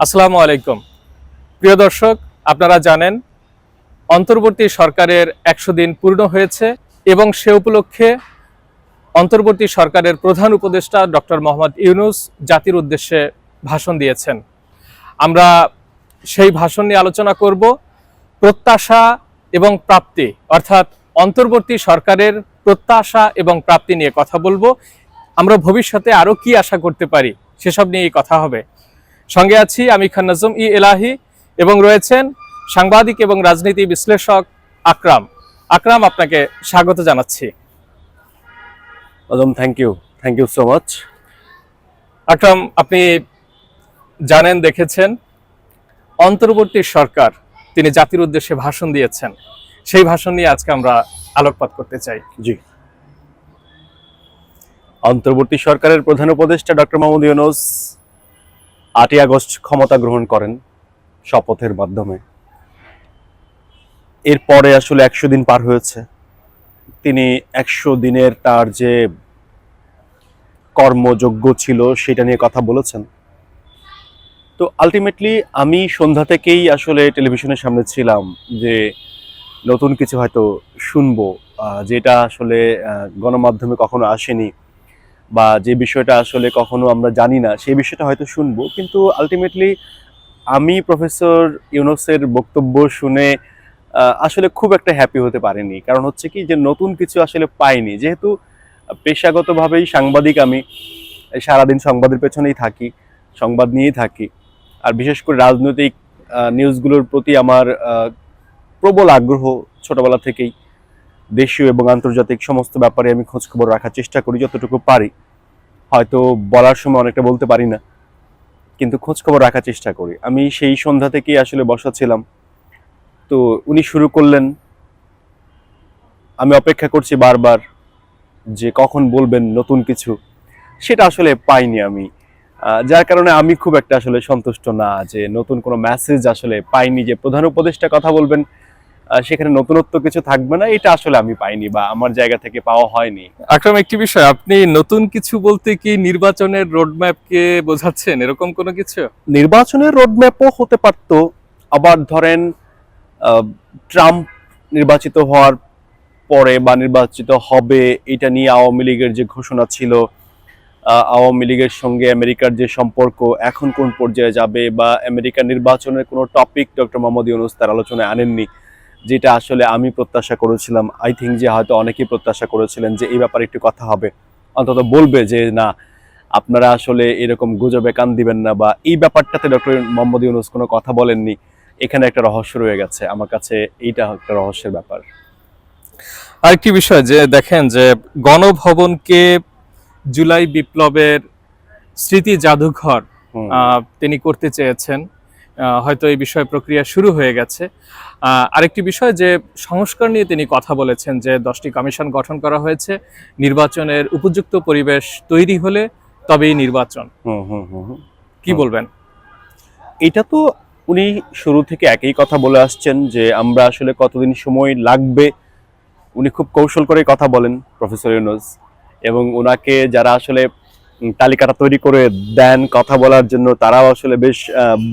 আসসালামু আলাইকুম। প্রিয় দর্শক, আপনারা জানেন, অন্তর্বর্তী সরকারের একশো দিন পূর্ণ হয়েছে এবং সে উপলক্ষে অন্তর্বর্তী সরকারের প্রধান উপদেষ্টা ডক্টর মোহাম্মদ ইউনুস জাতির উদ্দেশ্যে ভাষণ দিয়েছেন। আমরা সেই ভাষণ নিয়ে আলোচনা করব। প্রত্যাশা এবং প্রাপ্তি, অর্থাৎ অন্তর্বর্তী সরকারের প্রত্যাশা এবং প্রাপ্তি নিয়ে কথা বলব। আমরা ভবিষ্যতে আরও কি আশা করতে পারি, সেসব নিয়েই কথা হবে। সঙ্গে আছি আমি খান নাজম ই এলাহি এবং রয়েছেন সাংবাদিক এবং রাজনীতি বিশ্লেষক আকরাম। আকরাম আপনাকে স্বাগত জানাচ্ছি। Azam thank you thank you so much Akram আপনি জানেন দেখেছেন অন্তর্বর্তী সরকার তিনি জাতির উদ্দেশ্যে ভাষণ দিয়েছেন। সেই ভাষণ নিয়ে আজকে আমরা আলোকপাত করতে চাই। জি। অন্তর্বর্তী সরকারের প্রধান উপদেষ্টা ডক্টর মোহাম্মদ ইউনুস আটই আগস্ট ক্ষমতা গ্রহণ করেন শপথের মাধ্যমে। এরপরে আসলে একশো দিন পার হয়েছে। তিনি একশো দিনের তার যে কর্মযোগ্য ছিল সেটা নিয়ে কথা বলেছেন। তো আলটিমেটলি আমি সন্ধ্যা থেকেই আসলে টেলিভিশনের সামনে ছিলাম যে নতুন কিছু হয়তো শুনব যেটা আসলে গণমাধ্যমে কখনো আসেনি। বা যে বিষয়টা আসলে কখনো আমরা জানি না, সেই বিষয়টা হয়তো শুনব। কিন্তু আলটিমেটলি আমি প্রফেসর ইউনুসের বক্তব্য শুনে আসলে খুব একটা হ্যাপি হতে পারিনি। কারণ হচ্ছে কি যে নতুন কিছু আসলে পাইনি। যেহেতু পেশাগতভাবেই সাংবাদিক আমি সারাদিন সংবাদের পেছনেই থাকি, সংবাদ নিয়েই থাকি। আর বিশেষ করে রাজনৈতিক নিউজগুলোর প্রতি আমার প্রবল আগ্রহ ছোটবেলা থেকেই। দেশীয় এবং আন্তর্জাতিক সমস্ত ব্যাপারে আমি খোঁজ খবর রাখার চেষ্টা করি যতটুকু পারি। হয়তো বলার সময় অনেকটা বলতে পারি না, কিন্তু খোঁজ খবর রাখার চেষ্টা করি। আমি সেই সন্ধ্যা থেকেই আসলে বসা ছিলাম। তো উনি শুরু করলেন, আমি অপেক্ষা করছি বারবার যে কখন বলবেন নতুন কিছু। সেটা আসলে পাইনি আমি। যার কারণে আমি খুব একটা আসলে সন্তুষ্ট না যে নতুন কোনো মেসেজ আসলে পাইনি যে প্রধান উপদেষ্টা কথা বলবেন। সেখানে নতুনত্ব কিছু থাকবে না এটা আসলে আমি পাইনি বা আমার জায়গা থেকে পাওয়া হয়নি। আকরাম একটি বিষয় আপনি নতুন কিছু বলতে কি নির্বাচনের রোডম্যাপকে বোঝাচ্ছেন? এরকম কোনো কিছু? নির্বাচনের রোডম্যাপও হতে পারত আবার ধরেন ট্রাম্প নির্বাচিত হওয়ার পরে বা নির্বাচিত হবে এটা নিয়ে আওয়ামী লীগের যে ঘোষণা ছিল আওয়ামী লীগের সঙ্গে আমেরিকার যে সম্পর্ক এখন কোন পর্যায়ে যাবে বা আমেরিকার নির্বাচনের কোনো টপিক ডক্টর মোহাম্মদ ইউনুস তার আলোচনায় আনেননি। যেটা আসলে আমি প্রত্যাশা করেছিলাম। আই থিঙ্ক যে হয়তো অনেকেই প্রত্যাশা করেছিলেন যে এই ব্যাপারে একটু কথা হবে। অন্তত বলবে যে না আপনারা আসলে এরকম গুজবে কান দিবেন না বা এই ব্যাপারটাতে ডক্টর মোহাম্মদ ইউনুস কোনো কথা বলেননি। এখানে একটা রহস্য রয়ে গেছে। আমার কাছে এইটা একটা রহস্যের ব্যাপার। আরেকটি বিষয় যে দেখেন যে গণভবনকে জুলাই বিপ্লবের স্মৃতি জাদুঘর আহ, তিনি করতে চেয়েছেন। হয়তো এই বিষয়ে প্রক্রিয়া শুরু হয়ে গেছে। আরেকটি বিষয় যে সংস্কার নিয়ে তিনি কথা বলেছেন যে দশটি কমিশন গঠন করা হয়েছে নির্বাচনের উপযুক্ত পরিবেশ তৈরি হলে তবেই নির্বাচন। হুম হুম হুম হুম। কি বলবেন? এটা তো উনি শুরু থেকে একই কথা বলে আসছেন যে আমরা আসলে কতদিন সময় লাগবে। উনি খুব কৌশল করে কথা বলেন প্রফেসর ইউনুস। এবং ওনাকে যারা আসলে তালিকাটা তৈরি করে দেন কথা বলার জন্য। তারাও আসলে বেশ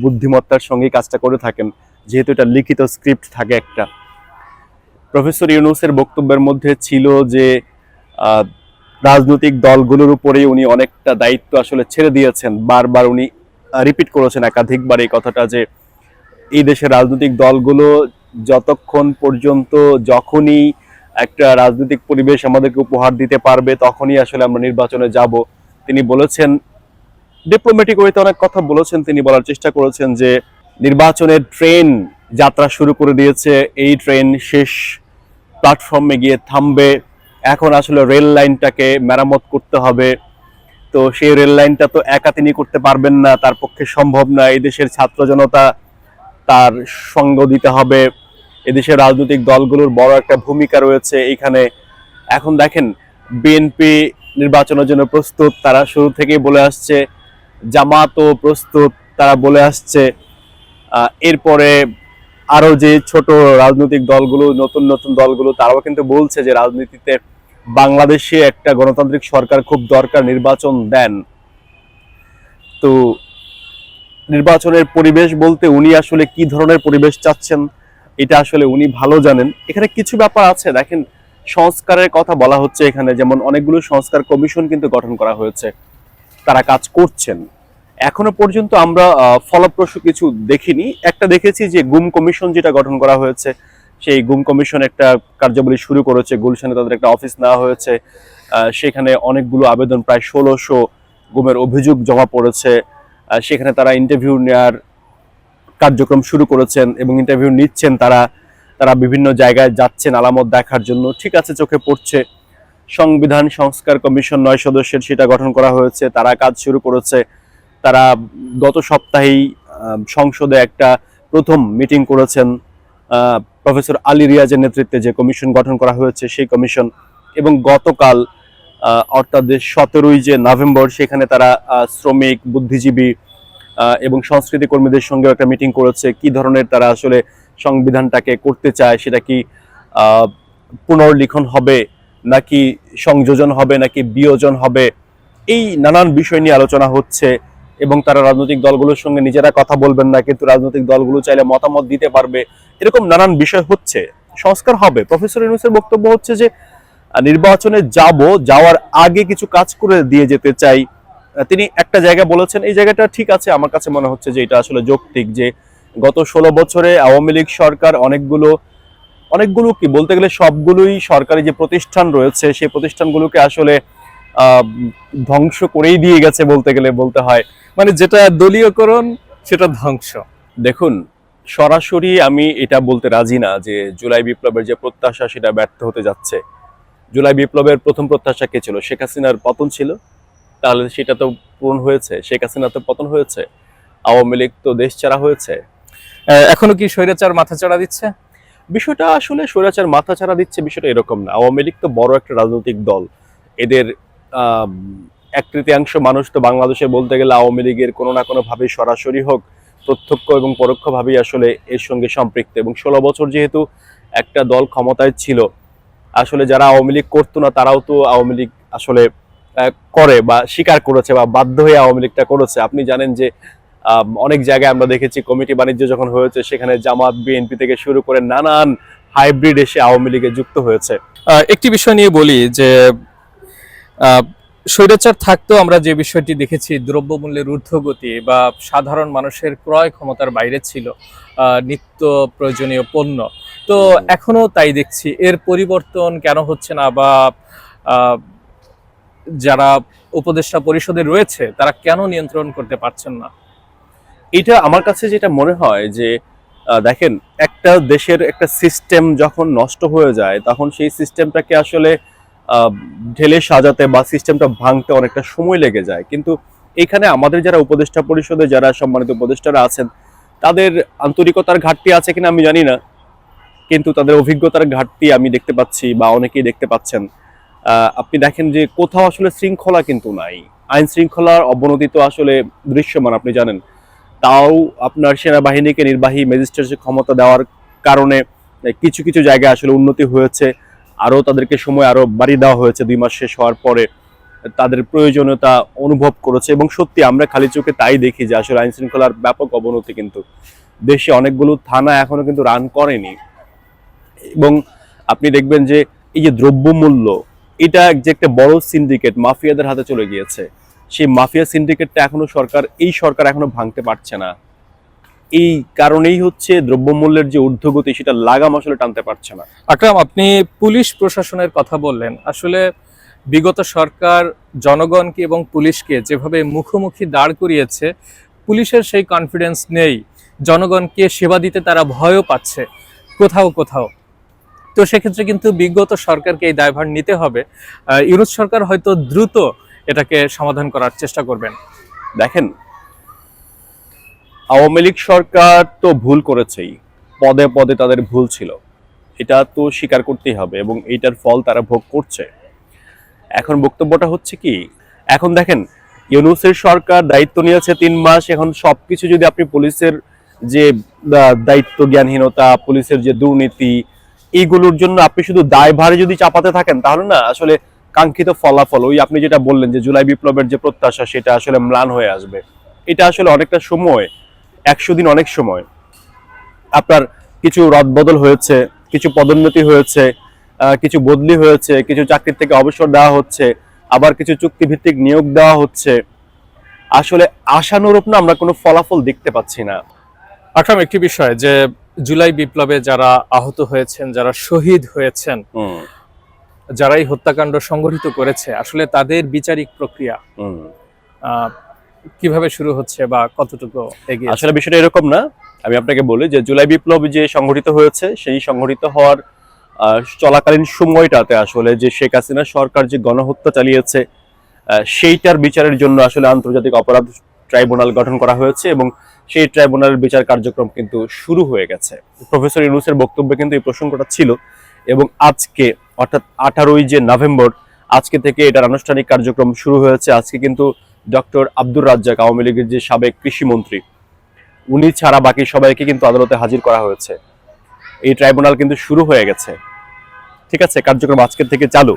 বুদ্ধিমত্তার সঙ্গে কাজটা করে থাকেন। যেহেতু এটা লিখিত স্ক্রিপ্ট থাকে একটা। প্রফেসর ইউনুসের বক্তব্যের মধ্যে ছিল যে রাজনৈতিক দলগুলোর উপরে উনি অনেকটা দায়িত্ব আসলে ছেড়ে দিয়েছেন। বারবার উনি রিপিট করেছেন একাধিকবার এই কথাটা যে, এই দেশের রাজনৈতিক দলগুলো যতক্ষণ পর্যন্ত যখনই একটা রাজনৈতিক পরিবেশ আমাদেরকে উপহার দিতে পারবে, তখনই আসলে আমরা নির্বাচনে যাব। তিনি বলেছেন ডিপ্লোম্যাটিক ওয়েতে অনেক কথা বলেছেন, তিনি বলার চেষ্টা করেছেন যে নির্বাচনের ট্রেন যাত্রা শুরু করে দিয়েছে, এই ট্রেন শেষ প্ল্যাটফর্মে গিয়ে থামবে। এখন আসলে রেল লাইনটাকে মেরামত করতে হবে। তো সেই রেল লাইনটা তো একা তিনি করতে পারবেন না, তার পক্ষে সম্ভব না। এই দেশের ছাত্র জনতা তার সঙ্গ দিতে হবে। এদেশের রাজনৈতিক দলগুলোর বড় একটা ভূমিকা রয়েছে এখানে। এখন দেখেন বিএনপি নির্বাচনের জন্য প্রস্তুত, তারা শুরু থেকেই বলে আসছে, জামাতও প্রস্তুত, তারা বলে আসছে। এরপরে আরও যে ছোট রাজনৈতিক দলগুলো, নতুন নতুন দলগুলো, তারাও কিন্তু বলছে যে রাজনীতিতে বাংলাদেশে একটা গণতান্ত্রিক সরকার খুব দরকার, নির্বাচন দেন। তো নির্বাচনের পরিবেশ বলতে উনি আসলে কি ধরনের পরিবেশ চাচ্ছেন, এটা আসলে উনি ভালো জানেন। এখানে কিছু ব্যাপার আছে, দেখেন সংস্কারের কথা বলা হচ্ছে এখানে, যেমন অনেকগুলো সংস্কার কমিশন কিন্তু গঠন করা হয়েছে। তারা কাজ করছেন। এখনও পর্যন্ত আমরা ফলপ্রসূ কিছু দেখিনি। একটা দেখেছি যে গুম কমিশন যেটা গঠন করা হয়েছে, সেই গুম কমিশন একটা কার্যাবলী শুরু করেছে। গুলশানে তাদের একটা অফিস নেওয়া হয়েছে। সেখানে অনেকগুলো আবেদন, প্রায় ষোলোশো গুমের অভিযোগ জমা পড়েছে। সেখানে তারা ইন্টারভিউ নেওয়ার কার্যক্রম শুরু করেছেন এবং ইন্টারভিউ নিচ্ছেন তারা। তারা বিভিন্ন জায়গায় যাচ্ছেন আলামত দেখার জন্য। ঠিক আছে, চোখে পড়ছে। সংবিধান সংস্কার কমিশন নয় সদস্যের সেটা গঠন করা হয়েছে, তারা কাজ শুরু করেছে। তারা গত সপ্তাহেই সংসদে একটা প্রথম মিটিং করেছেন প্রফেসর আলী রিয়াজের নেতৃত্বে যে কমিশন গঠন করা হয়েছে, সেই কমিশন। এবং গতকাল অর্থাৎ সতেরোই যে নভেম্বর, সেখানে তারা শ্রমিক, বুদ্ধিজীবী এবং সংস্কৃতি কর্মীদের সঙ্গে একটা মিটিং করেছে। কি ধরনের তারা আসলে সংবিধানটাকে করতে চায়, সেটা কি পুনর্লিখন হবে, নাকি সংযোজন হবে, নাকি বিয়োজন হবে, এই নানান বিষয় নিয়ে আলোচনা হচ্ছে। এবং তারা রাজনৈতিক দলগুলোর সঙ্গে নিজেরা কথা বলবেন না, কিন্তু রাজনৈতিক দলগুলো চাইলে মতামত দিতে পারবে। এরকম নানান বিষয় হচ্ছে। সংস্কার হবে। প্রফেসর ইউনুসের বক্তব্য হচ্ছে যে, নির্বাচনে যাব, যাওয়ার আগে কিছু কাজ করে দিয়ে যেতে চাই। তিনি একটা জায়গা বলেছেন, এই জায়গাটা ঠিক আছে। আমার কাছে মনে হচ্ছে যে, এটা আসলে যৌক্তিক যে গত ষোলো বছরে আওয়ামী লীগ সরকার অনেকগুলো অনেকগুলো কি বলতে গেলে সবগুলোই সরকারি যে প্রতিষ্ঠান রয়েছে, সেই প্রতিষ্ঠানগুলোকে আসলে ধ্বংস করেই দিয়ে গেছে বলতে গেলে বলতে হয়। মানে যেটা দলীয়করণ, সেটা ধ্বংস। দেখুন, সরাসরি আমি এটা বলতে রাজি না যে জুলাই বিপ্লবের যে প্রত্যাশা সেটা ব্যর্থ হতে যাচ্ছে। জুলাই বিপ্লবের প্রথম প্রত্যাশা কে ছিল? শেখ হাসিনার পতন ছিল। তাহলে সেটা তো পূরণ হয়েছে। শেখ হাসিনা তো পতন হয়েছে। আওয়ামী লীগ তো দেশ ছাড়া হয়েছে। এখনও কি স্বৈরাচার মাথা চড়া দিচ্ছে? বিষয়টা আসলে স্বৈরাচার মাথা ছাড়া দিচ্ছে বিষয়টা এরকম না। আওয়ামী লীগ তো বড় একটা রাজনৈতিক দল। এদের এক তৃতীয়াংশ মানুষ তো বাংলাদেশে বলতে গেলে আওয়ামী লীগের কোনো না কোনো ভাবে সরাসরি হোক, প্রত্যক্ষ এবং পরোক্ষভাবেই আসলে এর সঙ্গে সম্পৃক্ত। এবং ষোলো বছর যেহেতু একটা দল ক্ষমতায় ছিল, আসলে যারা আওয়ামী লীগ করতো না, তারাও তো আওয়ামী লীগ আসলে করে বা স্বীকার করেছে বা বাধ্য হয়ে আওয়ামী লীগটা করেছে। আপনি জানেন যে অনেক জায়গায় আমরা দেখেছি কমিটি বাণিজ্য যখন হয়েছে, সেখানে জামাত, বিএনপি থেকে শুরু করে নানান হাইব্রিড এসে আওয়ামী লীগে যুক্ত হয়েছে। একটি বিষয় নিয়ে বলি যে স্বৈরাচার থাকতেও আমরা যে বিষয়টি দেখেছি, দ্রব্যমূল্যের ঊর্ধ্বগতি বা সাধারণ মানুষের ক্রয় ক্ষমতার বাইরে ছিল নিত্য প্রয়োজনীয় পণ্য। তো হুম। এখনও তাই দেখছি। এর পরিবর্তন কেন হচ্ছে না বা যারা উপদেষ্টা পরিষদে রয়েছে, তারা কেন নিয়ন্ত্রণ করতে পারছেন না? এটা আমার কাছে যেটা মনে হয় যে দেখেন, একটা দেশের একটা সিস্টেম যখন নষ্ট হয়ে যায়, তখন সেই সিস্টেমটাকে আসলে ঢেলে সাজাতে বা সিস্টেমটা ভাঙতে অনেকটা সময় লেগে যায়। কিন্তু এখানে আমাদের যারা উপদেষ্টা পরিষদে যারা সম্মানিত উপদেষ্টারা আছেন, তাদের আন্তরিকতার ঘাটতি আছে কিনা আমি জানি না, কিন্তু তাদের অভিজ্ঞতার ঘাটতি আমি দেখতে পাচ্ছি বা অনেকেই দেখতে পাচ্ছেন। আপনি দেখেন যে কোথাও আসলে শৃঙ্খলা কিন্তু নাই। আইন শৃঙ্খলার অবনতি তো আসলে দৃশ্যমান, আপনি জানেন। তাও আপনার সেনাবাহিনীকে নির্বাহী ম্যাজিস্ট্রেটের ক্ষমতা দেওয়ার কারণে কিছু কিছু জায়গায় আসলে উন্নতি হয়েছে। আরও তাদেরকে সময় আরও বাড়িয়ে দেওয়া হয়েছে, দুই মাস শেষ হওয়ার পরে। তাদের প্রয়োজনীয়তা অনুভব করেছে এবং সত্যি আমরা খালি চোখে তাই দেখি যে আসলে আইন শৃঙ্খলার ব্যাপক অবনতি কিন্তু দেশে অনেকগুলো থানা এখনও কিন্তু রান করেনি। এবং আপনি দেখবেন যে এই যে দ্রব্যমূল্য, এটা যে একটা বড় সিন্ডিকেট, মাফিয়াদের হাতে চলে গিয়েছে। সেই মাফিয়া সিন্ডিকেটটা এখনও সরকার, এই সরকার এখনও ভাঙতে পারছে না। এই কারণেই হচ্ছে দ্রব্যমূল্যের যে ঊর্ধ্বগতি, সেটা লাগাম আসলে টানতে পারছে না। আকরাম, আপনি পুলিশ প্রশাসনের কথা বললেন। আসলে বিগত সরকার জনগণকে এবং পুলিশকে যেভাবে মুখোমুখি দাঁড় করিয়েছে, পুলিশের সেই কনফিডেন্স নেই। জনগণকে সেবা দিতে তারা ভয়ও পাচ্ছে, কোথাও কোথাও। তো সেক্ষেত্রে কিন্তু বিগত সরকারকে এই দায়ভার নিতে হবে। ইউনুস সরকার হয়তো দ্রুত এটাকে সমাধান করার চেষ্টা করবেন। দেখেন, আওয়ামী লীগ সরকার তো ভুল করেছেই। পদে পদে তাদের ভুল ছিল। এটা তো স্বীকার করতেই হবে এবং এইটার ফল তারা ভোগ করছে। এখন বক্তব্যটা হচ্ছে কি, এখন দেখেন, ইউনুসের সরকার দায়িত্ব নিয়েছে তিন মাস, এখন সবকিছু যদি আপনি পুলিশের যে দায়িত্ব, জ্ঞানহীনতা, পুলিশের যে দুর্নীতি, এইগুলোর জন্য আপনি শুধু দায়ভারে যদি চাপাতে থাকেন, তাহলে না, আসলে কাঙ্ক্ষিত ফলাফল ওই আপনি যেটা বললেন যে জুলাই বিপ্লবের যে প্রত্যাশা সেটা আসলে ম্লান হয়ে আসবে। এটা আসলে অনেকটা সময় একশো দিন অনেক সময়। আপনার কিছু রদবদল হয়েছে কিছু পদোন্নতি হয়েছে কিছু বদলি হয়েছে কিছু চাকরির থেকে অবসর দেওয়া হচ্ছে আবার কিছু চুক্তিভিত্তিক নিয়োগ দেওয়া হচ্ছে। আসলে আশানুরূপ না আমরা কোনো ফলাফল দেখতে পাচ্ছি না। আকরাম একটি বিষয় যে জুলাই বিপ্লবে যারা আহত হয়েছেন যারা শহীদ হয়েছেন হুম, যারা এই হত্যাকাণ্ড সংগঠিত করেছে আসলে তাদের বিচারিক প্রক্রিয়া। কীভাবে শুরু হচ্ছে বা কতটুকু এগিয়ে আসলে বিষয়টা এরকম না। আমি আপনাকে বলি যে জুলাই বিপ্লব যে সংগঠিত হয়েছে সেই সংগঠিত হওয়ার চলাকালীন সময়টাতে আসলে যে শেখ হাসিনা সরকার যে গণহত্যা চালিয়েছে সেইটার বিচারের জন্য আসলে আন্তর্জাতিক অপরাধ ট্রাইব্যুনাল গঠন করা হয়েছে এবং সেই ট্রাইব্যুনালের বিচার কার্যক্রম কিন্তু শুরু হয়ে গেছে। প্রফেসর ইউনুসের বক্তব্যে কিন্তু এই প্রসঙ্গটা ছিল এবং আজকে অর্থাৎ আঠারোই যে নভেম্বর, আজকে থেকে এটার আনুষ্ঠানিক কার্যক্রম শুরু হয়েছে। আজকে কিন্তু ডক্টর আব্দুর রাজ্জাক, আওয়ামী লীগের যে সাবেক কৃষিমন্ত্রী, উনি ছাড়া বাকি সবাইকে কিন্তু আদালতে হাজির করা হয়েছে। এই ট্রাইব্যুনাল কিন্তু শুরু হয়ে গেছে। ঠিক আছে? কার্যক্রম আজকের থেকে চালু।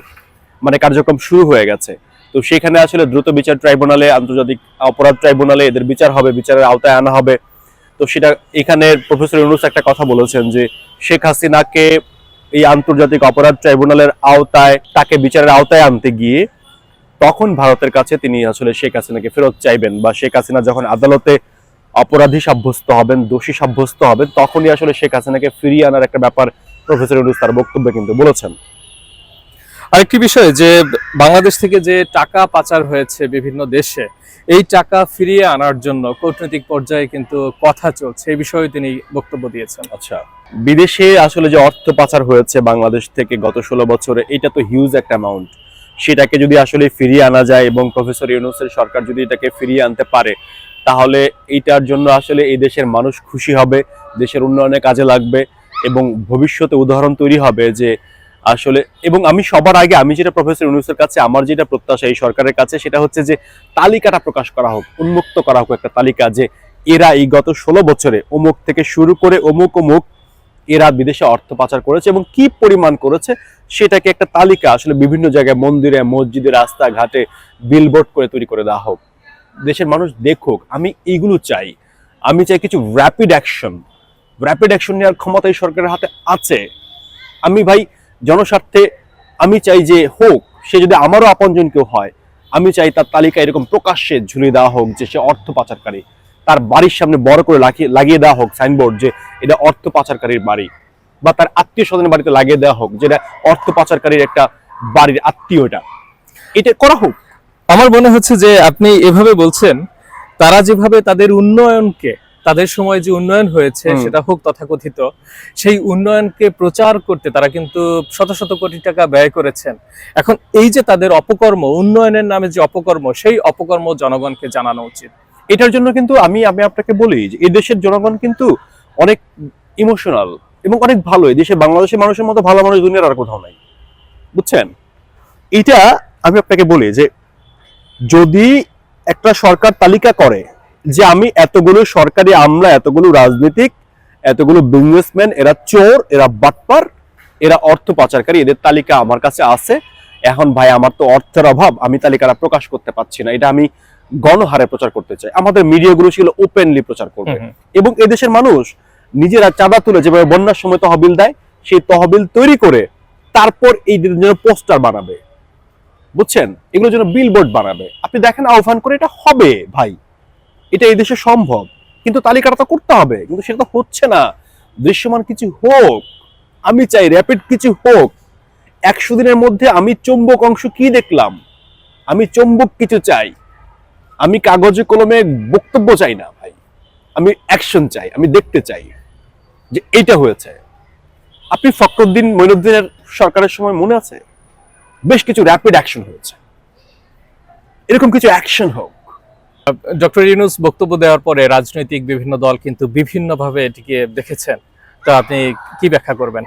মানে কার্যক্রম শুরু হয়ে গেছে। তো সেখানে আসলে দ্রুত বিচার ট্রাইব্যুনালে, আন্তর্জাতিক অপরাধ ট্রাইব্যুনালে এদের বিচার হবে, বিচারের আওতায় আনা হবে। তো সেটা এখানে প্রফেসর ইউনুস একটা কথা বলেছেন যে, শেখ হাসিনাকে এই আন্তর্জাতিক অপরাধ ট্রাইব্যুনালের আওতায়, তাকে বিচারের আওতায় আনতে গিয়ে তখন ভারতের কাছে তিনি আসলে শেখ হাসিনাকে ফেরত চাইবেন বা শেখ হাসিনা যখন আদালতে অপরাধী সাব্যস্ত হবেন, দোষী সাব্যস্ত হবেন, তখনই আসলে শেখ হাসিনাকে ফিরিয়ে আনার একটা ব্যাপার প্রফেসর ইউনুস তার বক্তব্যে কিন্তু বলেছেন। আরেকটি বিষয় যে বাংলাদেশ থেকে যে টাকা পাচার হয়েছে বিভিন্ন দেশে, এই টাকা ফিরিয়ে আনার জন্য কূটনৈতিক পর্যায়ে কিন্তু কথা চলছে। এই বিষয়ে তিনি বক্তব্য দিয়েছেন। আচ্ছা বিদেশে আসলে যে অর্থ পাচার হয়েছে বাংলাদেশ থেকে গত ষোলো বছরে, এটা তো হিউজ একটা অ্যামাউন্ট সেটাকে যদি আসলে ফিরিয়ে আনা যায় এবং প্রফেসর ইউনুসের সরকার যদি এটাকে ফিরিয়ে আনতে পারে, তাহলে এইটার জন্য আসলে এই দেশের মানুষ খুশি হবে, দেশের উন্নয়নে কাজে লাগবে এবং ভবিষ্যতে উদাহরণ তৈরি হবে যে আসলে, এবং আমি সবার আগে, আমি যেটা প্রফেসর ইউনুসের কাছে, আমার যেটা প্রত্যাশা এই সরকারের কাছে, সেটা হচ্ছে যে তালিকাটা প্রকাশ করা হোক, উন্মুক্ত করা হোক একটা তালিকা যে এরা এই গত ষোলো বছরে অমুক থেকে শুরু করে অমুক অমুক এরা বিদেশে অর্থ পাচার করেছে এবং কি পরিমাণ করেছে, সেটাকে একটা তালিকা আসলে বিভিন্ন জায়গায়, মন্দিরে, মসজিদে, রাস্তাঘাটে বিলবোর্ড করে তৈরি করে দেওয়া হোক। দেশের মানুষ দেখুক, আমি এইগুলো চাই। আমি চাই কিছু র্যাপিড অ্যাকশন র্যাপিড অ্যাকশন নেওয়ার ক্ষমতা এই সরকারের হাতে আছে। আমি ভাই জনস্বার্থে আমি চাই যে হোক, সে যদি আমারও আপনজন কেউ হয়, আমি চাই তার তালিকা এরকম প্রকাশ্যে ঝুলিয়ে দেওয়া হোক যে সে অর্থ পাচারকারী। তার বাড়ির সামনে বড় করে লাগিয়ে দেওয়া হোক সাইনবোর্ড যে এটা অর্থ পাচারকারীর বাড়ি বা তার আত্মীয় স্বজনের বাড়িতে লাগিয়ে দেওয়া হোক, যেটা অর্থ পাচারকারীর একটা বাড়ির আত্মীয় এটা। এটা করা হোক। আমার মনে হচ্ছে যে আপনি এভাবে বলছেন, তারা যেভাবে তাদের উন্নয়নকে তাদের সময় যে উন্নয়ন হয়েছে সেটা হোক তথাকথিত সেই উন্নয়নকে প্রচার করতে তারা কিন্তু শত শত কোটি টাকা ব্যয় করেছেন। এখন এই যে তাদের অপকর্ম উন্নয়নের নামে যে অপকর্ম সেই অপকর্ম জনগণকে জানানো উচিত। এটার জন্য কিন্তু আমি আমি আপনাকে বলি যে এই দেশের জনগণ কিন্তু অনেক ইমোশনাল এবং অনেক ভালো। এই দেশে বাংলাদেশের মানুষের মতো ভালো মানুষ দুনিয়ার আর কোথাও নাই। বুঝছেন? এটা আমি আপনাকে বলি যে যদি একটা সরকার তালিকা করে যে আমি এতগুলো সরকারি আমলা এতগুলো রাজনীতিক এতগুলো বিজনেসম্যান এরা চোর এরা বাটপার এরা অর্থ পাচারকারী এদের তালিকা আমার কাছে আছে। এখন ভাই আমার তো অর্থের অভাব আমি তালিকাটা প্রকাশ করতে পারছি না। এটা আমি গণহারে প্রচার করতে চাই। আমাদের মিডিয়াগুলো ছিল ওপেনলি প্রচার করবে। এবং এদেশের মানুষ নিজেরা চাঁদা তুলে যেভাবে বন্যার সময় তহবিল দেয় সেই তহবিল তৈরি করে তারপর এই জন্য পোস্টার বানাবে। বুঝছেন? এগুলোর জন্য বিলবোর্ড বানাবে। আপনি দেখেন আহ্বান করে এটা হবে ভাই। এটা এই দেশে সম্ভব। কিন্তু তালিকাটা তো করতে হবে, কিন্তু সেটা তো হচ্ছে না। দৃশ্যমান কিছু হোক, আমি চাই র্যাপিড কিছু হোক। একশো দিনের মধ্যে আমি চুম্বক অংশ কি দেখলাম? আমি চুম্বক কিছু চাই। আমি কাগজে কলমে বক্তব্য চাই না ভাই। আমি অ্যাকশন চাই, আমি দেখতে চাই যে এইটা হয়েছে। আপনি ফখরুদ্দিন মইনুদ্দিনের সরকারের সময় মনে আছে? বেশ কিছু র্যাপিড অ্যাকশন হয়েছে। এরকম কিছু অ্যাকশন হোক ডক্টর ইউনুস বক্তব্য দেওয়ার পরে রাজনৈতিক বিভিন্ন দল কিন্তু বিভিন্নভাবে এটিকে দেখেছেন। তো আপনি কি ব্যাখ্যা করবেন?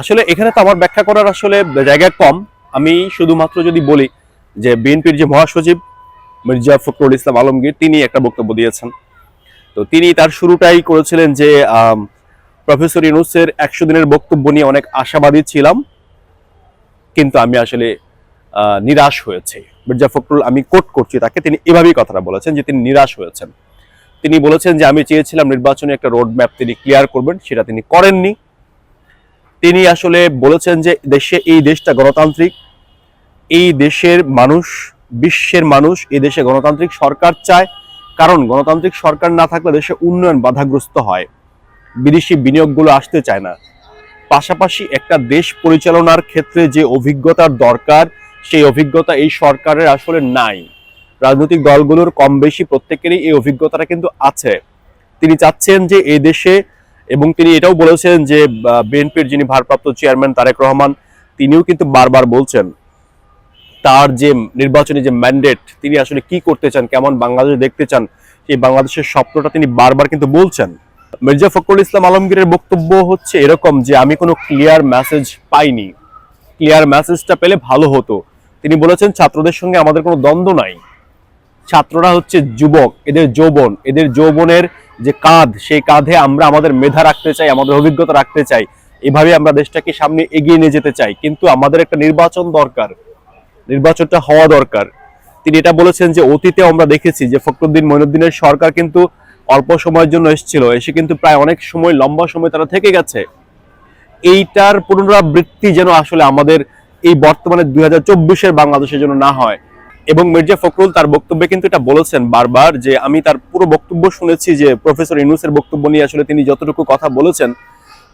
আসলে এখানে তো আমার ব্যাখ্যা করার আসলে জায়গা কম। আমি শুধুমাত্র যদি বলি যে বিএনপির যে মহাসচিব মির্জা ফখরুল ইসলাম আলমগীর, তিনি একটা বক্তব্য দিয়েছেন। তো তিনি তার শুরুটাই করেছিলেন যে প্রফেসর ইউনুসের একশো দিনের বক্তব্য নিয়ে অনেক আশাবাদী ছিলাম। কিন্তু আমি আসলে নিরাশ হয়েছে। মির্জা ফখরুল, আমি কোট করছি তাকে, তিনি এভাবেই কথাটা বলেছেন যে তিনি নিরাশ হয়েছেন। তিনি বলেছেন যে, আমি চেয়েছিলাম নির্বাচনে একটা রোড ম্যাপ তিনি ক্লিয়ার করবেন, সেটা তিনি করেননি। তিনি আসলে বলেছেন যে, দেশে, এই দেশটা গণতান্ত্রিক। এই দেশের মানুষ, বিশ্বের মানুষ, এই দেশে গণতান্ত্রিক সরকার চায়। কারণ গণতান্ত্রিক সরকার না থাকলে দেশে উন্নয়ন বাধাগ্রস্ত হয়। বিদেশি বিনিয়োগগুলো আসতে চায় না। পাশাপাশি একটা দেশ পরিচালনার ক্ষেত্রে যে অভিজ্ঞতার দরকার সেই অভিজ্ঞতা এই সরকারের আসলে নাই। রাজনৈতিক দলগুলোর কম বেশি প্রত্যেকেরই এই অভিজ্ঞতাটা কিন্তু আছে। তিনি চাচ্ছেন যে এই দেশে, এবং তিনি এটাও বলেছেন যে বিএনপির যিনি ভারপ্রাপ্ত চেয়ারম্যান তারেক রহমান, তিনিও কিন্তু বারবার বলছেন, তার যে নির্বাচনী যে ম্যান্ডেট, তিনি আসলে কি করতে চান, কেমন বাংলাদেশ দেখতে চান, সেই বাংলাদেশের স্বপ্নটা তিনি বারবার কিন্তু বলছেন। মির্জা ফখরুল ইসলাম আলমগীরের বক্তব্য হচ্ছে এরকম যে, আমি কোনো ক্লিয়ার মেসেজ পাইনি। ক্লিয়ার মেসেজটা পেলে ভালো হতো। তিনি বলেছেন, ছাত্রদের সঙ্গে আমাদের কোনো দ্বন্দ্ব নাই। ছাত্ররা হচ্ছে যুবক, এদের যৌবন, এদের যৌবনের যে কাঁধ, সেই কাঁধে আমরা আমাদের মেধা রাখতে চাই, আমাদের অভিজ্ঞতা রাখতে চাই। এভাবে আমরা দেশটাকে সামনে এগিয়ে নিয়ে যেতে চাই। কিন্তু আমাদের একটা নির্বাচন দরকার, নির্বাচনটা হওয়া দরকার। তিনি এটা বলেছেন যে অতীতে আমরা দেখেছি যে, ফখরুদ্দিন মঈনুদ্দিনের সরকার কিন্তু অল্প সময়ের জন্য এসেছিল। এসে কিন্তু প্রায় অনেক সময়, লম্বা সময় তারা থেকে গেছে। এইটার পুনরাবৃত্তি যেন আসলে আমাদের এই বর্তমানে দুই হাজার চব্বিশের বাংলাদেশের জন্য না হয়। এবং মির্জা ফখরুল তার বক্তব্যে কিন্তু এটা বলেছেন বারবার যে আমি তার পুরো বক্তব্য শুনেছি যে প্রফেসর ইউনুসের বক্তব্য নিয়ে আসলে তিনি যতটুকু কথা বলেছেন,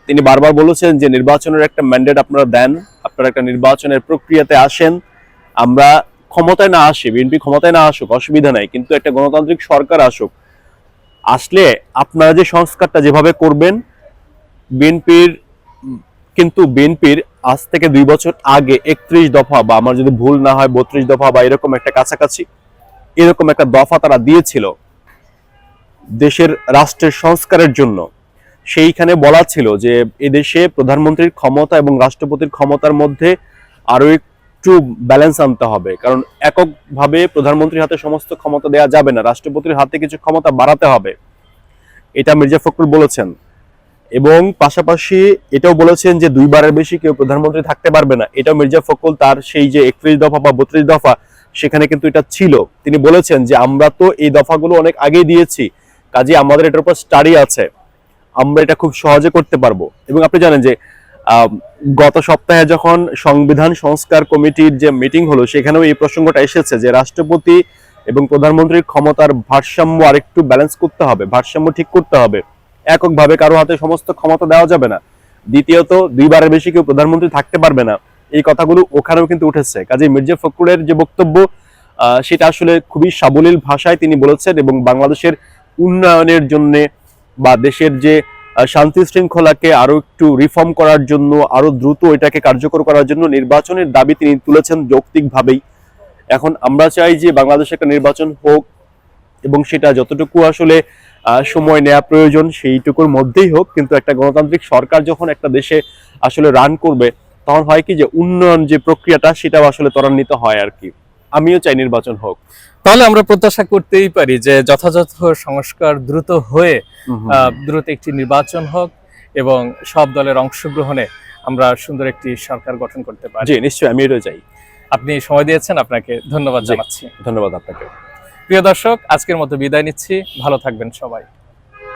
তিনি বারবার বলেছেন যে নির্বাচনের একটা ম্যান্ডেট আপনারা দেন, আপনারা একটা নির্বাচনের প্রক্রিয়াতে আসেন, আমরা ক্ষমতায় না আসি, বিএনপি ক্ষমতায় না আসুক, অসুবিধা নাই, কিন্তু একটা গণতান্ত্রিক সরকার আসুক, আসলে আপনারা যে সংস্কারটা যেভাবে করবেন, বিএনপির কিন্তু বিএনপির আজ থেকে দুই বছর আগে একত্রিশ দফা বা আমার যদি ভুল না হয় বত্রিশ দফা বা এরকম একটা কাছাকাছি এরকম একটা দফা তারা দিয়েছিল দেশের রাষ্ট্রের সংস্কারের জন্য। সেইখানে বলা ছিল যে এদেশে প্রধানমন্ত্রীর ক্ষমতা এবং রাষ্ট্রপতির ক্ষমতার মধ্যে আরও একটু ব্যালেন্স আনতে হবে। কারণ এককভাবে প্রধানমন্ত্রীর হাতে সমস্ত ক্ষমতা দেওয়া যাবে না, রাষ্ট্রপতির হাতে কিছু ক্ষমতা বাড়াতে হবে। এটা মির্জা ফখরুল বলেছেন। এবং পাশাপাশি এটাও বলেছেন যে দুইবারের বেশি কেউ প্রধানমন্ত্রী থাকতে পারবে না। এটাও মির্জা ফখরুল তার সেই যে একত্রিশ দফা বা বত্রিশ দফা, সেখানে কিন্তু এটা ছিল। তিনি বলেছেন যে, আমরা তো এই দফাগুলো অনেক আগেই দিয়েছি। কাজে আমাদের এটার উপর স্টাডি আছে। আমরা এটা খুব সহজে করতে পারব। এবং আপনি জানেন যে গত সপ্তাহে যখন সংবিধান সংস্কার কমিটির যে মিটিং হলো, সেখানেও এই প্রসঙ্গটা এসেছে যে, রাষ্ট্রপতি এবং প্রধানমন্ত্রীর ক্ষমতার ভারসাম্য আরেকটু ব্যালেন্স করতে হবে। ভারসাম্য ঠিক করতে হবে। এককভাবে কারও হাতে সমস্ত ক্ষমতা দেওয়া যাবে না। দ্বিতীয়ত, দুইবারের বেশি কেউ প্রধানমন্ত্রী থাকতে পারবে না। এই কথাগুলো ওখানেও কিন্তু উঠেছে। কাজে মির্জা ফখরুলের যে বক্তব্য সেটা আসলে খুবই সাবলীল ভাষায় তিনি বলেছেন এবং বাংলাদেশের উন্নয়নের জন্য বা দেশের যে শান্তি শৃঙ্খলাকে আরও একটু রিফর্ম করার জন্য, আরও দ্রুত এটাকে কার্যকর করার জন্য নির্বাচনের দাবি তিনি তুলেছেন যৌক্তিকভাবেই। এখন আমরা চাই যে বাংলাদেশে একটা নির্বাচন হোক এবং সেটা যতটুকু আসলে সময় নেওয়া প্রয়োজন সেইটুকুর মধ্যেই হোক। কিন্তু একটা গণতান্ত্রিক সরকার যখন একটা দেশে আসলে রান করবে তখন হয় কি যে উন্নয়ন যে প্রক্রিয়াটা সেটাও আসলে ত্বরান্বিত হয় আর কি। আমিও চাই নির্বাচন হোক। তাহলে আমরা প্রত্যাশা করতেই পারি যে যথাযথ সংস্কার দ্রুত হয়ে দ্রুত একটি নির্বাচন হোক এবং সব দলের অংশগ্রহণে আমরা সুন্দর একটি সরকার গঠন করতে পারি। জি নিশ্চয়ই আমি এটাও চাই। আপনি সময় দিয়েছেন আপনাকে ধন্যবাদ জানাচ্ছি। ধন্যবাদ আপনাকে। প্রিয় দর্শক আজকের মতো বিদায় নিচ্ছি। ভালো থাকবেন সবাই।